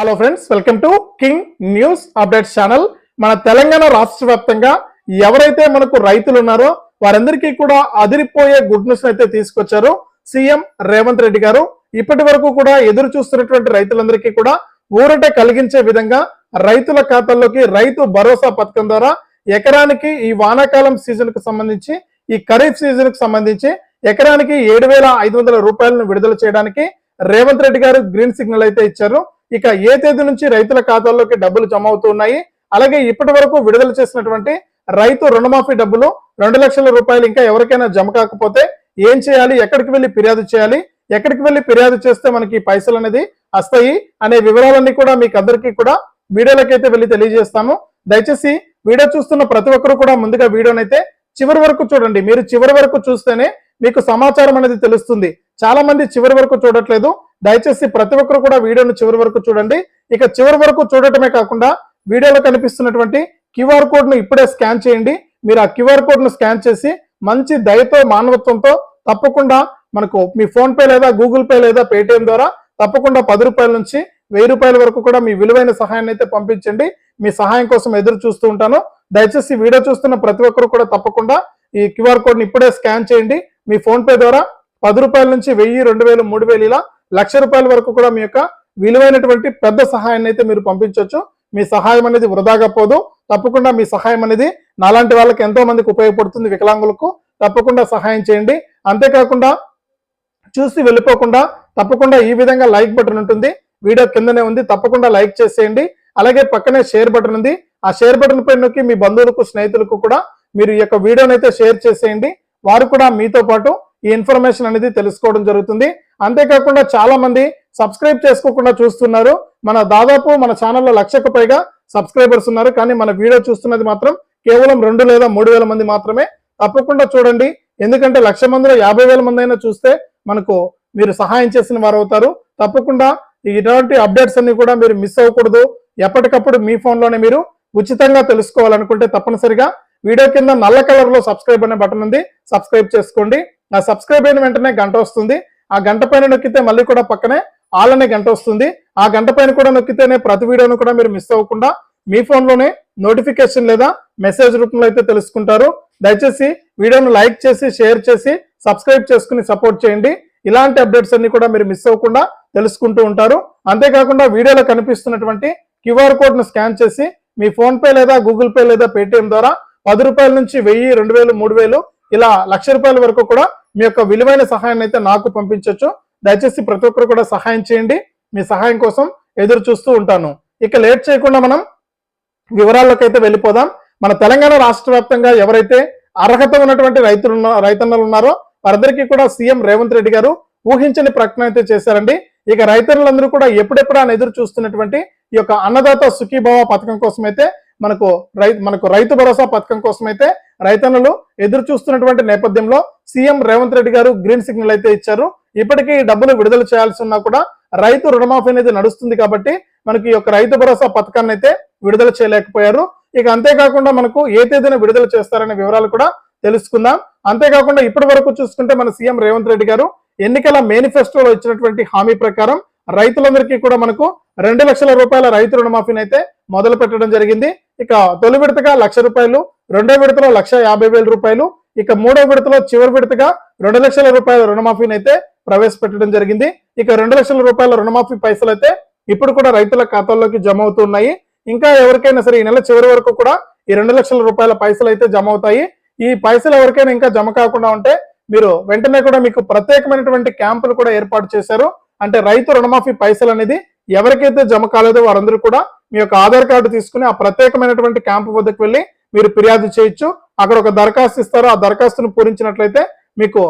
Hello friends welcome to king news updates channel మన తెలంగాణ రాష్ట్ర వ్యాప్తంగా ఎవరైతే మనకు రైతులు ఉన్నారో వారందరికీ కూడా అదిరిపోయే గుడ్ న్యూస్ అయితే తీసుకొచ్చారు సీఎం రేవంత్ రెడ్డి గారు. ఇప్పటి వరకు కూడా ఎదురు చూస్తున్నటువంటి రైతులందరికీ కూడా ఊరట కలిగించే విధంగా రైతుల ఖాతాల్లోకి రైతు భరోసా పథకం ద్వారా ఎకరానికి ఈ వానాకాలం సీజన్కు సంబంధించి ఈ ఖరీఫ్ సీజన్కు సంబంధించి ఎకరానికి ఏడు వేల ఐదు వందల రూపాయలను విడుదల చేయడానికి రేవంత్ రెడ్డి గారు గ్రీన్ సిగ్నల్ అయితే ఇచ్చారు. ఇక ఏ తేదీ నుంచి రైతుల ఖాతాల్లోకి డబ్బులు జమ అవుతున్నాయి అలాగే ఇప్పటి వరకు విడుదల చేసినటువంటి రైతు రుణమాఫీ డబ్బులు రెండు లక్షల రూపాయలు ఇంకా ఎవరికైనా జమ కాకపోతే ఏం చేయాలి? ఎక్కడికి వెళ్ళి ఫిర్యాదు చేయాలి? ఎక్కడికి వెళ్ళి ఫిర్యాదు చేస్తే మనకి పైసలు అనేది వస్తాయి అనే వివరాలన్నీ కూడా మీకు అందరికీ కూడా వీడియోలకైతే వెళ్ళి తెలియజేస్తాము దయచేసి వీడియో చూస్తున్న ప్రతి ఒక్కరు కూడా ముందుగా వీడియోనైతే చివరి వరకు చూడండి. మీరు చివరి వరకు చూస్తేనే మీకు సమాచారం అనేది తెలుస్తుంది. చాలా మంది చివరి వరకు చూడట్లేదు. దయచేసి ప్రతి ఒక్కరు కూడా వీడియోను చివరి వరకు చూడండి. ఇక చివరి వరకు చూడటమే కాకుండా వీడియోలో కనిపిస్తున్నటువంటి క్యూఆర్ కోడ్ను ఇప్పుడే స్కాన్ చేయండి. మీరు ఆ క్యూఆర్ కోడ్ను స్కాన్ చేసి మంచి దయతో మానవత్వంతో తప్పకుండా మనకు మీ ఫోన్ పే లేదా గూగుల్ పే లేదా పేటిఎం ద్వారా తప్పకుండా పది రూపాయల నుంచి వెయ్యి రూపాయల వరకు కూడా మీ విలువైన సహాయాన్ని అయితే పంపించండి. మీ సహాయం కోసం ఎదురు చూస్తూ ఉంటాను. దయచేసి వీడియో చూస్తున్న ప్రతి ఒక్కరు కూడా తప్పకుండా ఈ క్యూఆర్ కోడ్ని ఇప్పుడే స్కాన్ చేయండి. మీ ఫోన్ పే ద్వారా పది రూపాయల నుంచి వెయ్యి రెండు వేలు మూడు వేలు ఇలా లక్ష రూపాయల వరకు కూడా మీ యొక్క విలువైనటువంటి పెద్ద సహాయాన్ని అయితే మీరు పంపించవచ్చు మీ సహాయం అనేది వృధాగా పోదు తప్పకుండా మీ సహాయం అనేది నాలాంటి వాళ్ళకి ఎంతో మందికి ఉపయోగపడుతుంది వికలాంగులకు. తప్పకుండా సహాయం చేయండి. అంతేకాకుండా చూసి వెళ్ళిపోకుండా తప్పకుండా ఈ విధంగా లైక్ బటన్ ఉంటుంది. వీడియో కిందనే ఉంది. తప్పకుండా లైక్ చేసేయండి. అలాగే పక్కనే షేర్ బటన్ ఉంది. ఆ షేర్ బటన్ పై నొక్కి మీ బంధువులకు స్నేహితులకు కూడా మీరు ఈ యొక్క వీడియోనైతే అయితే షేర్ చేసేయండి. వారు కూడా మీతో పాటు ఈ ఇన్ఫర్మేషన్ అనేది తెలుసుకోవడం జరుగుతుంది. అంతేకాకుండా చాలా మంది సబ్స్క్రైబ్ చేసుకోకుండా చూస్తున్నారు. మన దాదాపు మన ఛానల్లో లక్షకు పైగా సబ్స్క్రైబర్స్ ఉన్నారు. కానీ మన వీడియో చూస్తున్నది మాత్రం కేవలం రెండు లేదా మూడు వేల మంది మాత్రమే. తప్పకుండా చూడండి. ఎందుకంటే లక్ష మందిలో యాభై వేల మంది అయినా చూస్తే మనకు మీరు సహాయం చేసిన వారు అవుతారు. తప్పకుండా ఇటువంటి అప్డేట్స్ అన్ని కూడా మీరు మిస్ అవ్వకూడదు. ఎప్పటికప్పుడు మీ ఫోన్లోనే మీరు ఉచితంగా తెలుసుకోవాలనుకుంటే తప్పనిసరిగా వీడియో కింద నల్ల కలర్లో సబ్స్క్రైబ్ అనే బటన్ ఉంది. సబ్స్క్రైబ్ చేసుకోండి. నా సబ్స్క్రైబ్ అయిన వెంటనే గంట వస్తుంది. ఆ గంట పైన నొక్కితే మళ్ళీ కూడా పక్కనే ఆల్ అనే గంట వస్తుంది. ఆ గంట పైన కూడా నొక్కితేనే ప్రతి వీడియోను కూడా మీరు మిస్ అవ్వకుండా మీ ఫోన్లోనే నోటిఫికేషన్ లేదా మెసేజ్ రూపంలో అయితే తెలుసుకుంటారు. దయచేసి వీడియోను లైక్ చేసి షేర్ చేసి సబ్స్క్రైబ్ చేసుకుని సపోర్ట్ చేయండి. ఇలాంటి అప్డేట్స్ అన్ని కూడా మీరు మిస్ అవ్వకుండా తెలుసుకుంటూ ఉంటారు. అంతేకాకుండా వీడియోలో కనిపిస్తున్నటువంటి క్యూఆర్ కోడ్ను స్కాన్ చేసి మీ ఫోన్పే లేదా గూగుల్ పే లేదా పేటిఎం ద్వారా పది రూపాయల నుంచి వెయ్యి రెండు వేలు మూడు వేలు ఇలా లక్ష రూపాయల వరకు కూడా మీ యొక్క విలువైన సహాయాన్ని అయితే నాకు పంపించవచ్చు దయచేసి ప్రతి ఒక్కరు కూడా సహాయం చేయండి. మీ సహాయం కోసం ఎదురు చూస్తూ ఉంటాను. ఇక లేట్ చేయకుండా మనం వివరాల్లోకి అయితే వెళ్ళిపోదాం. మన తెలంగాణ రాష్ట్ర వ్యాప్తంగా ఎవరైతే అర్హత ఉన్నటువంటి రైతులు ఉన్న- రైతన్నలు ఉన్నారో వారందరికీ కూడా సీఎం రేవంత్ రెడ్డి గారు ఊహించని ప్రకటన అయితే చేశారండి. ఇక రైతన్నులందరూ కూడా ఎప్పుడెప్పుడు అని ఎదురు చూస్తున్నటువంటి ఈ యొక్క అన్నదాత సుఖీభావ పథకం కోసం అయితే మనకు రైతు మనకు రైతు భరోసా పథకం కోసం అయితే రైతన్నులు ఎదురు చూస్తున్నటువంటి నేపథ్యంలో సీఎం రేవంత్ రెడ్డి గారు గ్రీన్ సిగ్నల్ అయితే ఇచ్చారు. ఇప్పటికీ ఈ డబ్బులు విడుదల చేయాల్సి ఉన్నా కూడా రైతు రుణమాఫీ అనేది నడుస్తుంది కాబట్టి మనకి ఈ యొక్క రైతు భరోసా పథకాన్ని అయితే విడుదల చేయలేకపోయారు. ఇక అంతేకాకుండా మనకు ఏ తేదీన విడుదల చేస్తారనే వివరాలు కూడా తెలుసుకుందాం. అంతేకాకుండా ఇప్పటి వరకు చూసుకుంటే మన సీఎం రేవంత్ రెడ్డి గారు ఎన్నికల మేనిఫెస్టోలో ఇచ్చినటువంటి హామీ ప్రకారం రైతులందరికీ కూడా మనకు రెండు లక్షల రూపాయల రైతు రుణమాఫీని అయితే మొదలు పెట్టడం జరిగింది. ఇక తొలి విడతగా లక్ష రూపాయలు రెండో విడతలో లక్ష యాభై వేల రూపాయలు ఇక మూడో విడతలో చివరి విడతగా రెండు లక్షల రూపాయల రుణమాఫీని అయితే ప్రవేశపెట్టడం జరిగింది. ఇక రెండు లక్షల రూపాయల రుణమాఫీ పైసలు అయితే ఇప్పుడు కూడా రైతుల ఖాతాల్లోకి జమ అవుతున్నాయి ఇంకా ఎవరికైనా సరే ఈ నెల చివరి వరకు కూడా ఈ రెండు లక్షల రూపాయల పైసలు అయితే జమ అవుతాయి. ఈ పైసలు ఎవరికైనా ఇంకా జమ కాకుండా ఉంటే మీరు వెంటనే కూడా మీకు ప్రత్యేకమైనటువంటి క్యాంపులు కూడా ఏర్పాటు చేశారు. అంటే రైతు రుణమాఫీ పైసలు అనేది ఎవరికైతే జమ కాలేదో వారందరూ కూడా మీ యొక్క ఆధార్ కార్డు తీసుకుని ఆ ప్రత్యేకమైనటువంటి క్యాంపు వద్దకు వెళ్ళి మీరు ఫిర్యాదు చేయొచ్చు. అక్కడ ఒక దరఖాస్తు ఇస్తారు. ఆ దరఖాస్తును పూరించినట్లయితే మీకు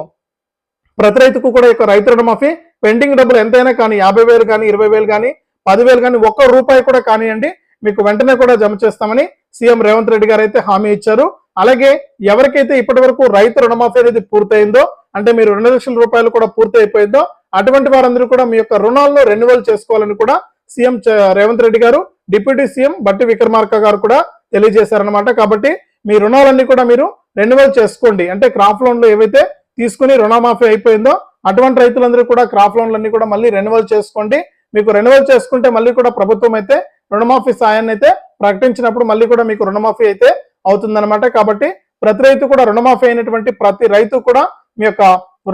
ప్రతి రైతుకు కూడా ఈ యొక్క రైతు రుణమాఫీ పెండింగ్ డబ్బులు ఎంతైనా కానీ యాభై వేలు కానీ ఇరవై వేలు కానీ పదివేలు కానీ ఒక్క రూపాయి కూడా కానివ్వండి మీకు వెంటనే కూడా జమ చేస్తామని సీఎం రేవంత్ రెడ్డి గారు అయితే హామీ ఇచ్చారు. అలాగే ఎవరికైతే ఇప్పటి వరకు రైతు రుణమాఫీ అనేది పూర్తయిందో అంటే మీరు రెండు లక్షల రూపాయలు కూడా పూర్తి అయిపోయిందో అటువంటి వారందరూ కూడా మీ యొక్క రుణాలను రెన్యువల్ చేసుకోవాలని కూడా సీఎం రేవంత్ రెడ్డి గారు డిప్యూటీ సీఎం బట్టి విక్రమార్క గారు కూడా తెలియజేశారనమాట కాబట్టి మీ రుణాలన్నీ కూడా మీరు రెన్యువల్ చేసుకోండి. అంటే క్రాప్ లోన్లు ఏవైతే తీసుకుని రుణమాఫీ అయిపోయిందో అటువంటి రైతులందరూ కూడా క్రాప్ లోన్లన్నీ కూడా మళ్ళీ రెన్యువల్ చేసుకోండి. మీకు రెన్యువల్ చేసుకుంటే మళ్ళీ కూడా ప్రభుత్వం అయితే రుణమాఫీ సాయాన్ని అయితే ప్రకటించినప్పుడు మళ్ళీ కూడా మీకు రుణమాఫీ అయితే అవుతుందన్నమాట. కాబట్టి ప్రతి రైతు కూడా రుణమాఫీ అయినటువంటి ప్రతి రైతు కూడా మీ యొక్క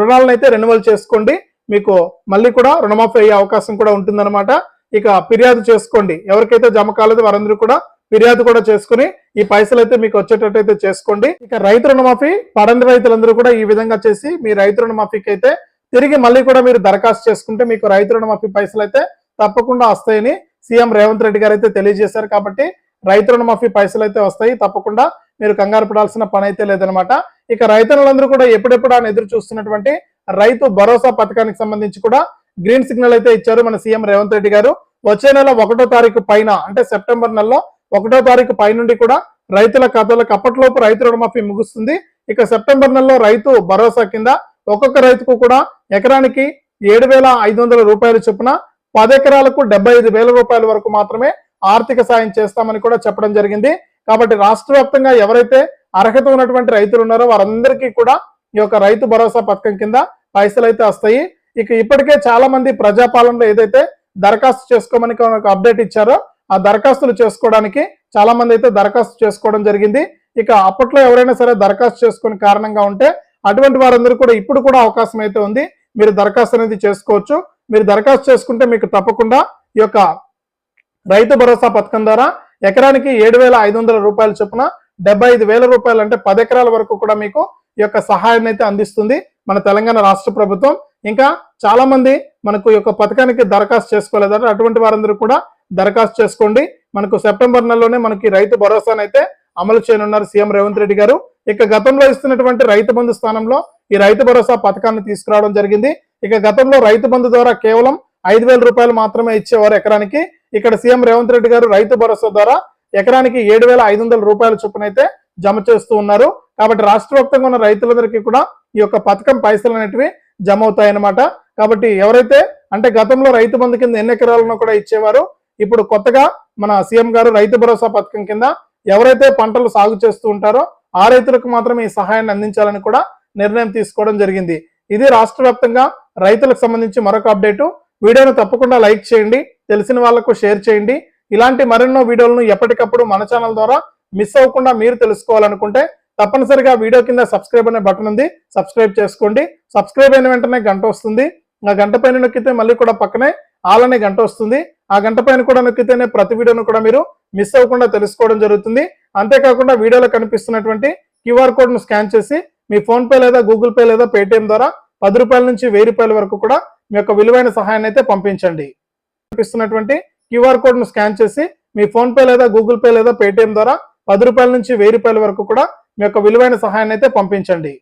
రుణాలను అయితే రెన్యువల్ చేసుకోండి. మీకు మళ్ళీ కూడా రుణమాఫీ అయ్యే అవకాశం కూడా ఉంటుందన్నమాట. ఇక ఫిర్యాదు చేసుకోండి. ఎవరికైతే జమ కాలేదో వారందరూ కూడా ఫిర్యాదు కూడా చేసుకుని ఈ పైసలు అయితే మీకు వచ్చేటట్టు అయితే చేసుకోండి. ఇక రైతు రుణమాఫీ పడండి రైతులందరూ కూడా ఈ విధంగా చేసి మీ రైతు రుణమాఫీకి అయితే తిరిగి మళ్ళీ కూడా మీరు దరఖాస్తు చేసుకుంటే మీకు రైతు రుణమాఫీ పైసలు అయితే తప్పకుండా వస్తాయని సీఎం రేవంత్ రెడ్డి గారు అయితే తెలియజేశారు. కాబట్టి రైతు రుణమాఫీ పైసలు అయితే వస్తాయి. తప్పకుండా మీరు కంగారు పడాల్సిన పని అయితే లేదనమాట. ఇక రైతన్నులందరూ కూడా ఎప్పుడెప్పుడు అని ఎదురు చూస్తున్నటువంటి రైతు భరోసా పథకానికి సంబంధించి కూడా గ్రీన్ సిగ్నల్ అయితే ఇచ్చారు మన సీఎం రేవంత్ రెడ్డి గారు. వచ్చే నెల ఒకటో తారీఖు పైన అంటే సెప్టెంబర్ నెలలో ఒకటో తారీఖు పైనుండి కూడా రైతుల ఖాతాలకు అప్పట్లోపు రైతు రుణమాఫీ ముగుస్తుంది. ఇక సెప్టెంబర్ నెలలో రైతు భరోసా కింద ఒక్కొక్క రైతుకు కూడా ఎకరానికి ఏడు వేల ఐదు వందల రూపాయలు చొప్పున పది ఎకరాలకు డెబ్బై ఐదు వేల రూపాయల వరకు మాత్రమే ఆర్థిక సాయం చేస్తామని కూడా చెప్పడం జరిగింది. కాబట్టి రాష్ట్ర వ్యాప్తంగా ఎవరైతే అర్హత ఉన్నటువంటి రైతులు ఉన్నారో వారందరికీ కూడా ఈ యొక్క రైతు భరోసా పథకం కింద పైసలు అయితే వస్తాయి. ఇక ఇప్పటికే చాలా మంది ప్రజాపాలనలో ఏదైతే దరఖాస్తు చేసుకోమని ఒక అప్డేట్ ఇచ్చారో. ఆ దరఖాస్తులు చేసుకోవడానికి చాలా మంది అయితే దరఖాస్తు చేసుకోవడం జరిగింది. ఇక అప్పట్లో ఎవరైనా సరే దరఖాస్తు చేసుకుని కారణంగా ఉంటే అటువంటి వారందరూ కూడా ఇప్పుడు కూడా అవకాశం అయితే ఉంది. మీరు దరఖాస్తు అనేది చేసుకోవచ్చు. మీరు దరఖాస్తు చేసుకుంటే మీకు తప్పకుండా ఈ యొక్క రైతు భరోసా పథకం ద్వారా ఎకరానికి ఏడు వేల ఐదు వందల రూపాయల చొప్పున డెబ్బై ఐదు వేల రూపాయలు అంటే పది ఎకరాల వరకు కూడా మీకు ఈ యొక్క సహాయాన్ని అయితే అందిస్తుంది మన తెలంగాణ రాష్ట్ర ప్రభుత్వం. ఇంకా చాలా మంది మనకు ఈ యొక్క పథకానికి దరఖాస్తు చేసుకోలేదంటే అటువంటి వారందరూ కూడా దరఖాస్తు చేసుకోండి. మనకు సెప్టెంబర్ నెలలోనే మనకి రైతు భరోసాను అయితే అమలు చేయనున్నారు సీఎం రేవంత్ రెడ్డి గారు. ఇక గతంలో ఇస్తున్నటువంటి రైతు బంధు స్థానంలో ఈ రైతు భరోసా పథకాన్ని తీసుకురావడం జరిగింది. ఇక గతంలో రైతు బంధు ద్వారా కేవలం ఐదు వేల రూపాయలు మాత్రమే ఇచ్చేవారు ఎకరానికి. ఇక్కడ సీఎం రేవంత్ రెడ్డి గారు రైతు భరోసా ద్వారా ఎకరానికి ఏడు వేల ఐదు వందల రూపాయల చొప్పున అయితే జమ చేస్తూ ఉన్నారు. కాబట్టి రాష్ట్ర వ్యాప్తంగా ఉన్న రైతులందరికీ కూడా ఈ యొక్క పథకం పైసలు అనేటివి జమ అవుతాయన్నమాట. కాబట్టి ఎవరైతే అంటే గతంలో రైతు బంధు కింద ఎన్ని ఎకరాలను కూడా ఇచ్చేవారు ఇప్పుడు కొత్తగా మన సీఎం గారు రైతు భరోసా పథకం కింద ఎవరైతే పంటలు సాగు చేస్తూ ఉంటారో ఆ రైతులకు మాత్రమే ఈ సహాయాన్ని అందించాలని కూడా నిర్ణయం తీసుకోవడం జరిగింది. ఇది రాష్ట్ర వ్యాప్తంగా రైతులకు సంబంధించి మరొక అప్డేటు. వీడియోను తప్పకుండా లైక్ చేయండి తెలిసిన వాళ్ళకు షేర్ చేయండి. ఇలాంటి మరెన్నో వీడియోలను ఎప్పటికప్పుడు మన ఛానల్ ద్వారా మిస్ అవ్వకుండా మీరు తెలుసుకోవాలనుకుంటే తప్పనిసరిగా వీడియో కింద సబ్స్క్రైబ్ అనే బటన్ ఉంది. సబ్స్క్రైబ్ చేసుకోండి. సబ్స్క్రైబ్ అయిన వెంటనే గంట వస్తుంది. ఆ గంట పైన నొక్కితే మళ్ళీ కూడా పక్కనే ఆలనే గంట వస్తుంది. ఆ గంట పైన కూడా నొక్కితేనే ప్రతి వీడియోను కూడా మీరు మిస్ అవ్వకుండా తెలుసుకోవడం జరుగుతుంది. అంతేకాకుండా వీడియోలో కనిపిస్తున్నటువంటి క్యూఆర్ కోడ్ను స్కాన్ చేసి మీ ఫోన్పే లేదా గూగుల్ పే లేదా పేటిఎం ద్వారా పది రూపాయల నుంచి వెయ్యి రూపాయల వరకు కూడా మీ యొక్క విలువైన సహాయాన్ని అయితే పంపించండి. కనిపిస్తున్నటువంటి క్యూఆర్ కోడ్ను స్కాన్ చేసి మీ ఫోన్పే లేదా గూగుల్ పే లేదా పేటిఎం ద్వారా పది రూపాయల నుంచి వెయ్యి రూపాయల వరకు కూడా మీ యొక్క విలువైన సహాయాన్ని అయితే పంపించండి.